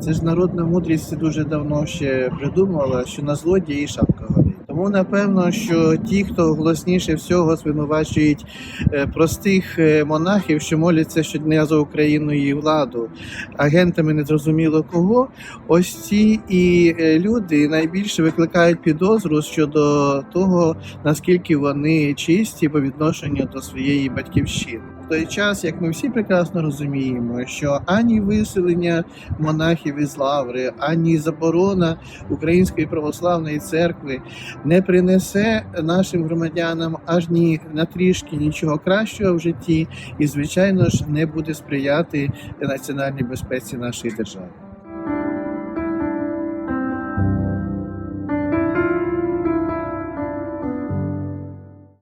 Це ж народна мудрість дуже давно ще придумувала, що на злодії шапка горить. Тому напевно, що ті, хто голосніше всього звинувачують е, простих е, монахів, що моляться щодня за Україну і владу, агентами незрозуміло кого, ось ці і е, люди найбільше викликають підозру щодо того, наскільки вони чисті по відношенню до своєї батьківщини. В той час, як ми всі прекрасно розуміємо, що ані виселення монахів із лаври, ані заборона Української православної церкви не принесе нашим громадянам аж ні на трішки нічого кращого в житті, і звичайно ж не буде сприяти національній безпеці нашої держави.